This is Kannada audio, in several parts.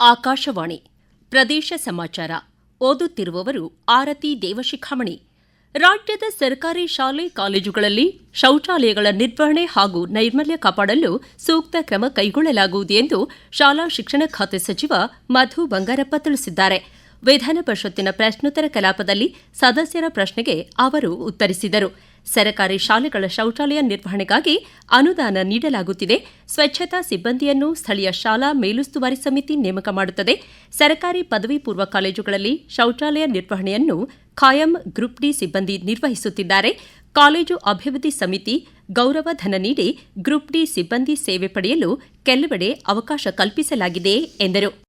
ಆಕಾಶವಾಣಿ. ಪ್ರದೇಶ ಸಮಾಚಾರ. ಓದುತ್ತಿರುವವರು ಆರತಿ ದೇವಶಿಖಾಮಣಿ. ರಾಜ್ಯದ ಸರ್ಕಾರಿ ಶಾಲೆ, ಕಾಲೇಜುಗಳಲ್ಲಿ ಶೌಚಾಲಯಗಳ ನಿರ್ವಹಣೆ ಹಾಗೂ ನೈರ್ಮಲ್ಯ ಕಾಪಾಡಲು ಸೂಕ್ತ ಕ್ರಮ ಕೈಗೊಳ್ಳಲಾಗುವುದು ಎಂದು ಶಾಲಾ ಶಿಕ್ಷಣ ಖಾತೆ ಸಚಿವ ಮಧು ಬಂಗಾರಪ್ಪ ತಿಳಿಸಿದ್ದಾರೆ. ವಿಧಾನ ಪರಿಷತ್ತಿನ ಪ್ರಶ್ನೋತ್ತರ ಕಲಾಪದಲ್ಲಿ ಸದಸ್ಯರ ಪ್ರಶ್ನೆಗೆ ಅವರು ಉತ್ತರಿಸಿದರು. ಸರ್ಕಾರಿ ಶಾಲೆಗಳ ಶೌಚಾಲಯ ನಿರ್ವಹಣೆಗಾಗಿ ಅನುದಾನ ನೀಡಲಾಗುತ್ತಿದೆ. ಸ್ವಚ್ಛತಾ ಸಿಬ್ಬಂದಿಯನ್ನು ಸ್ಥಳೀಯ ಶಾಲಾ ಮೇಲುಸ್ತುವಾರಿ ಸಮಿತಿ ನೇಮಕ ಮಾಡುತ್ತದೆ. ಸರ್ಕಾರಿ ಪದವಿ ಪೂರ್ವ ಕಾಲೇಜುಗಳಲ್ಲಿ ಶೌಚಾಲಯ ನಿರ್ವಹಣೆಯನ್ನು ಖಾಯಂ ಗ್ರೂಪ್ ಡಿ ಸಿಬ್ಬಂದಿ ನಿರ್ವಹಿಸುತ್ತಿದ್ದಾರೆ. ಕಾಲೇಜು ಅಭಿವೃದ್ಧಿ ಸಮಿತಿ ಗೌರವ ಧನ ನೀಡಿ ಗ್ರೂಪ್ ಡಿ ಸಿಬ್ಬಂದಿ ಸೇವೆ ಪಡೆಯಲು ಕೆಲವೆಡೆ ಅವಕಾಶ ಕಲ್ಪಿಸಲಾಗಿದೆ ಎಂದರು.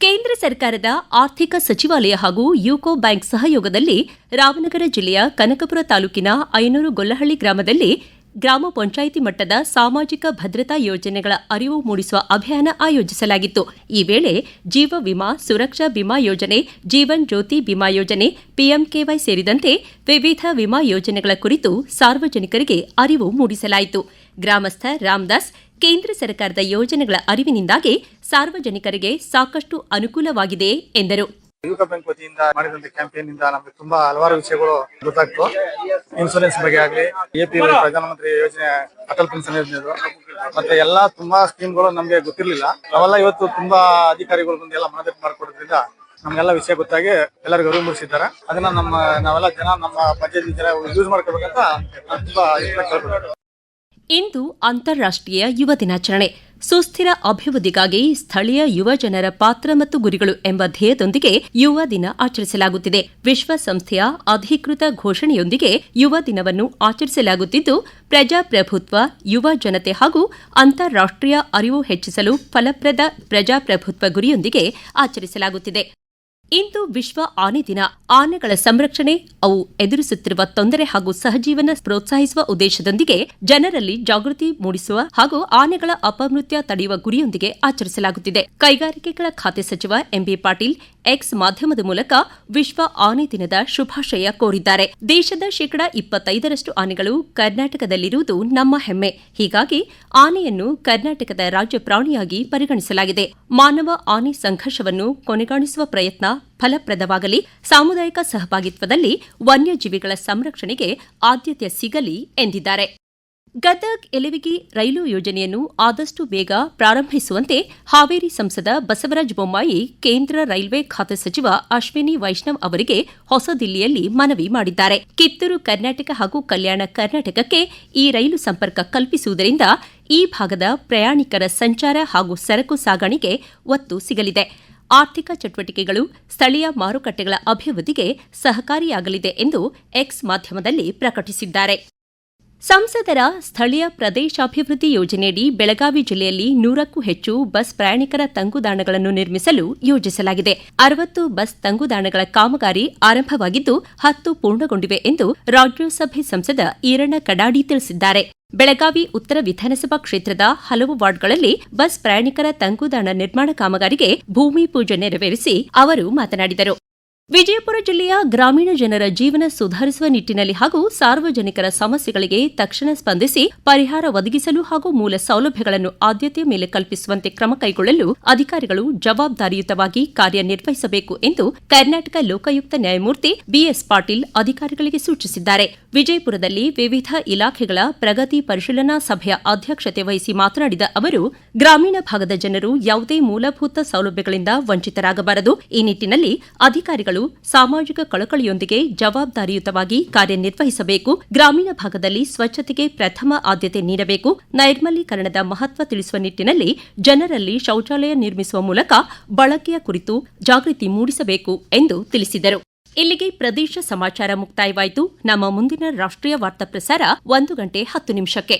ಕೇಂದ್ರ ಸರ್ಕಾರದ ಆರ್ಥಿಕ ಸಚಿವಾಲಯ ಹಾಗೂ ಯುಕೋ ಬ್ಯಾಂಕ್ ಸಹಯೋಗದಲ್ಲಿ ರಾಮನಗರ ಜಿಲ್ಲೆಯ ಕನಕಪುರ ತಾಲೂಕಿನ ಐನೂರು ಗೊಲ್ಲಹಳ್ಳಿ ಗ್ರಾಮದಲ್ಲಿ ಗ್ರಾಮ ಪಂಚಾಯಿತಿ ಮಟ್ಟದ ಸಾಮಾಜಿಕ ಭದ್ರತಾ ಯೋಜನೆಗಳ ಅರಿವು ಮೂಡಿಸುವ ಅಭಿಯಾನ ಆಯೋಜಿಸಲಾಗಿತ್ತು. ಈ ವೇಳೆ ಜೀವ ವಿಮಾ, ಸುರಕ್ಷಾ ಬಿಮಾ ಯೋಜನೆ, ಜೀವನ್ ಜ್ಯೋತಿ ಬಿಮಾ ಯೋಜನೆ, ಪಿಎಂಕೆವೈ ಸೇರಿದಂತೆ ವಿವಿಧ ವಿಮಾ ಯೋಜನೆಗಳ ಕುರಿತು ಸಾರ್ವಜನಿಕರಿಗೆ ಅರಿವು ಮೂಡಿಸಲಾಯಿತು. ಗ್ರಾಮಸ್ಥ ರಾಮದಾಸ್ ಕೇಂದ್ರ ಸರ್ಕಾರದ ಯೋಜನೆಗಳ ಅರಿವಿನಿಂದಾಗಿ ಸಾರ್ವಜನಿಕರಿಗೆ ಸಾಕಷ್ಟು ಅನುಕೂಲವಾಗಿದೆ, ಎಂದರು. ಯುವಕ ಬ್ಯಾಂಕ್ ವತಿಯಿಂದ ಮಾಡಿದಂತ ಕ್ಯಾಂಪೇನ್ ಇಂದ ನಮಗೆ ತುಂಬಾ ಹಲವಾರು ವಿಷಯಗಳು ಗೊತ್ತಾಗ್ತು. ಇನ್ಸೂರೆನ್ಸ್ ಬಗ್ಗೆ ಆಗ್ಲಿ ಎಪಿ ಪ್ರಧಾನಮಂತ್ರಿ ಯೋಜನೆ, ಅಟಲ್ ಪೆನ್ಷನ್ ಯೋಜನೆ ಮತ್ತೆ ಎಲ್ಲಾ ತುಂಬಾ ಸ್ಕೀಮ್ಗಳು ನಮಗೆ ಗೊತ್ತಿರ್ಲಿಲ್ಲ. ನಾವೆಲ್ಲ ಇವತ್ತು ತುಂಬಾ ಅಧಿಕಾರಿಗಳು ಬಂದು ಎಲ್ಲ ಮನದಟ್ಟು ಮಾಡಿಕೊಡೋದ್ರಿಂದ ನಮ್ಗೆಲ್ಲ ವಿಷಯ ಗೊತ್ತಾಗಿ ಎಲ್ಲರಿಗೂ ಅರಿವು ಮೂಡಿಸಿದ್ದಾರೆ. ಅದನ್ನ ನಮ್ಮ, ನಾವೆಲ್ಲ ಜನ ನಮ್ಮ ಪಂಚಾಯತ್ ಜನ ಯೂಸ್ ಮಾಡ್ಕೋಬೇಕಂತ ತುಂಬಾ ಕೇಳ್ಕೊಳ್ಬೇಕು ಇಂದು ಅಂತಾರಾಷ್ಟ್ರೀಯ ಯುವ ದಿನಾಚರಣೆ. ಸುಸ್ಥಿರ ಅಭಿವೃದ್ಧಿಗಾಗಿ ಸ್ಥಳೀಯ ಯುವ ಜನರ ಪಾತ್ರ ಮತ್ತು ಗುರಿಗಳು ಎಂಬ ಧ್ಯೇಯದೊಂದಿಗೆ ಯುವ ದಿನ ಆಚರಿಸಲಾಗುತ್ತಿದೆ. ವಿಶ್ವಸಂಸ್ಥೆಯ ಅಧಿಕೃತ ಘೋಷಣೆಯೊಂದಿಗೆ ಯುವ ದಿನವನ್ನು ಆಚರಿಸಲಾಗುತ್ತಿದ್ದು, ಪ್ರಜಾಪ್ರಭುತ್ವ, ಯುವ ಜನತೆ ಹಾಗೂ ಅಂತಾರಾಷ್ಟ್ರೀಯ ಅರಿವು ಹೆಚ್ಚಿಸಲು ಫಲಪ್ರದ ಪ್ರಜಾಪ್ರಭುತ್ವ ಗುರಿಯೊಂದಿಗೆ ಆಚರಿಸಲಾಗುತ್ತಿದೆ. ಇಂದು ವಿಶ್ವ ಆನೆ ದಿನ. ಆನೆಗಳ ಸಂರಕ್ಷಣೆ, ಅವು ಎದುರಿಸುತ್ತಿರುವ ತೊಂದರೆ ಹಾಗೂ ಸಹಜೀವನ ಪ್ರೋತ್ಸಾಹಿಸುವ ಉದ್ದೇಶದೊಂದಿಗೆ ಜನರಲ್ಲಿ ಜಾಗೃತಿ ಮೂಡಿಸುವ ಹಾಗೂ ಆನೆಗಳ ಅಪಮೃತ್ಯ ತಡೆಯುವ ಗುರಿಯೊಂದಿಗೆ ಆಚರಿಸಲಾಗುತ್ತಿದೆ. ಕೈಗಾರಿಕೆಗಳ ಖಾತೆ ಸಚಿವ ಎಂಬಿ ಪಾಟೀಲ್ ಎಕ್ಸ್ ಮಾಧ್ಯಮದ ಮೂಲಕ ವಿಶ್ವ ಆನೆ ದಿನದ ಶುಭಾಶಯ ಕೋರಿದ್ದಾರೆ. ದೇಶದ ಶೇಕಡಾ ಇಪ್ಪತ್ತೈದರಷ್ಟು ಆನೆಗಳು ಕರ್ನಾಟಕದಲ್ಲಿರುವುದು ನಮ್ಮ ಹೆಮ್ಮೆ. ಹೀಗಾಗಿ ಆನೆಯನ್ನು ಕರ್ನಾಟಕದ ರಾಜ್ಯ ಪ್ರಾಣಿಯಾಗಿ ಪರಿಗಣಿಸಲಾಗಿದೆ. ಮಾನವ ಆನೆ ಸಂಘರ್ಷವನ್ನು ಕೊನೆಗಾಣಿಸುವ ಪ್ರಯತ್ನ ಫಲಪ್ರದವಾಗಲಿ, ಸಾಮುದಾಯಿಕ ಸಹಭಾಗಿತ್ವದಲ್ಲಿ ವನ್ಯಜೀವಿಗಳ ಸಂರಕ್ಷಣೆಗೆ ಆದ್ಯತೆ ಸಿಗಲಿ ಎಂದಿದ್ದಾರೆ. ಗದಗ್ ಎಲವಿಗಿ ರೈಲು ಯೋಜನೆಯನ್ನು ಆದಷ್ಟು ಬೇಗ ಪ್ರಾರಂಭಿಸುವಂತೆ ಹಾವೇರಿ ಸಂಸದ ಬಸವರಾಜ ಬೊಮ್ಮಾಯಿ, ಕೇಂದ್ರ ರೈಲ್ವೆ ಖಾತೆ ಸಚಿವ ಅಶ್ವಿನಿ ವೈಷ್ಣವ್ ಅವರಿಗೆ ಹೊಸದಿಲ್ಲಿಯಲ್ಲಿ ಮನವಿ ಮಾಡಿದ್ದಾರೆ. ಕಿತ್ತೂರು, ಕರ್ನಾಟಕ ಹಾಗೂ ಕಲ್ಯಾಣ ಕರ್ನಾಟಕಕ್ಕೆ ಈ ರೈಲು ಸಂಪರ್ಕ ಕಲ್ಪಿಸುವುದರಿಂದ ಈ ಭಾಗದ ಪ್ರಯಾಣಿಕರ ಸಂಚಾರ ಹಾಗೂ ಸರಕು ಸಾಗಾಣಿಕೆ ಒತ್ತು ಸಿಗಲಿದೆ. ಆರ್ಥಿಕ ಚಟುವಟಿಕೆಗಳು, ಸ್ಥಳೀಯ ಮಾರುಕಟ್ಟೆಗಳ ಅಭಿವೃದ್ಧಿಗೆ ಸಹಕಾರಿಯಾಗಲಿದೆ ಎಂದು ಎಕ್ಸ್ ಮಾಧ್ಯಮದಲ್ಲಿ ಪ್ರಕಟಿಸಿದ್ದಾರೆ. ಸಂಸದರ ಸ್ಥಳೀಯ ಪ್ರದೇಶಾಭಿವೃದ್ಧಿ ಯೋಜನೆಯಡಿ ಬೆಳಗಾವಿ ಜಿಲ್ಲೆಯಲ್ಲಿ ನೂರಕ್ಕೂ ಹೆಚ್ಚು ಬಸ್ ಪ್ರಯಾಣಿಕರ ತಂಗುದಾಣಗಳನ್ನು ನಿರ್ಮಿಸಲು ಯೋಜಿಸಲಾಗಿದೆ. ಅರವತ್ತು ಬಸ್ ತಂಗುದಾಣಗಳ ಕಾಮಗಾರಿ ಆರಂಭವಾಗಿದ್ದು, ಹತ್ತು ಪೂರ್ಣಗೊಂಡಿವೆ ಎಂದು ರಾಜ್ಯಸಭೆ ಸಂಸದ ಈರಣ್ಣ ಕಡಾಡಿ ತಿಳಿಸಿದ್ದಾರೆ. ಬೆಳಗಾವಿ ಉತ್ತರ ವಿಧಾನಸಭಾ ಕ್ಷೇತ್ರದ ಹಲವು ವಾರ್ಡ್ಗಳಲ್ಲಿ ಬಸ್ ಪ್ರಯಾಣಿಕರ ತಂಗುದಾಣ ನಿರ್ಮಾಣ ಕಾಮಗಾರಿಗೆ ಭೂಮಿ ಪೂಜೆ ನೆರವೇರಿಸಿ ಅವರು ಮಾತನಾಡಿದರು. ವಿಜಯಪುರ ಜಿಲ್ಲೆಯ ಗ್ರಾಮೀಣ ಜನರ ಜೀವನ ಸುಧಾರಿಸುವ ನಿಟ್ಟಿನಲ್ಲಿ ಹಾಗೂ ಸಾರ್ವಜನಿಕರ ಸಮಸ್ಯೆಗಳಿಗೆ ತಕ್ಷಣ ಸ್ಪಂದಿಸಿ ಪರಿಹಾರ ಒದಗಿಸಲು ಹಾಗೂ ಮೂಲ ಸೌಲಭ್ಯಗಳನ್ನು ಆದ್ಯತೆಯ ಮೇಲೆ ಕಲ್ಪಿಸುವಂತೆ ಕ್ರಮ ಕೈಗೊಳ್ಳಲು ಅಧಿಕಾರಿಗಳು ಜವಾಬ್ದಾರಿಯುತವಾಗಿ ಕಾರ್ಯನಿರ್ವಹಿಸಬೇಕು ಎಂದು ಕರ್ನಾಟಕ ಲೋಕಾಯುಕ್ತ ನ್ಯಾಯಮೂರ್ತಿ ಬಿಎಸ್ ಪಾಟೀಲ್ ಅಧಿಕಾರಿಗಳಿಗೆ ಸೂಚಿಸಿದ್ದಾರೆ. ವಿಜಯಪುರದಲ್ಲಿ ವಿವಿಧ ಇಲಾಖೆಗಳ ಪ್ರಗತಿ ಪರಿಶೀಲನಾ ಸಭೆಯ ಅಧ್ಯಕ್ಷತೆ ವಹಿಸಿ ಮಾತನಾಡಿದ ಅವರು, ಗ್ರಾಮೀಣ ಭಾಗದ ಜನರು ಯಾವುದೇ ಮೂಲಭೂತ ಸೌಲಭ್ಯಗಳಿಂದ ವಂಚಿತರಾಗಬಾರದು. ಈ ನಿಟ್ಟಿನಲ್ಲಿ ಅಧಿಕಾರಿಗಳು ಸಾಮಾಜಿಕ ಕಳಕಳಿಯೊಂದಿಗೆ ಜವಾಬ್ದಾರಿಯುತವಾಗಿ ಕಾರ್ಯನಿರ್ವಹಿಸಬೇಕು. ಗ್ರಾಮೀಣ ಭಾಗದಲ್ಲಿ ಸ್ವಚ್ಛತೆಗೆ ಪ್ರಥಮ ಆದ್ಯತೆ ನೀಡಬೇಕು. ನೈರ್ಮಲೀಕರಣದ ಮಹತ್ವ ತಿಳಿಸುವ ನಿಟ್ಟಿನಲ್ಲಿ ಜನರಲ್ಲಿ ಶೌಚಾಲಯ ನಿರ್ಮಿಸುವ ಮೂಲಕ ಬಳಕೆಯ ಕುರಿತು ಜಾಗೃತಿ ಮೂಡಿಸಬೇಕು ಎಂದು ತಿಳಿಸಿದರು. ಇಲ್ಲಿಗೆ ಪ್ರದೇಶ ಸಮಾಚಾರ ಮುಕ್ತಾಯವಾಯಿತು. ನಮ್ಮ ಮುಂದಿನ ರಾಷ್ಟ್ರೀಯ ವಾರ್ತಾ ಪ್ರಸಾರ ಒಂದು ಗಂಟೆ ಹತ್ತು ನಿಮಿಷಕ್ಕೆ.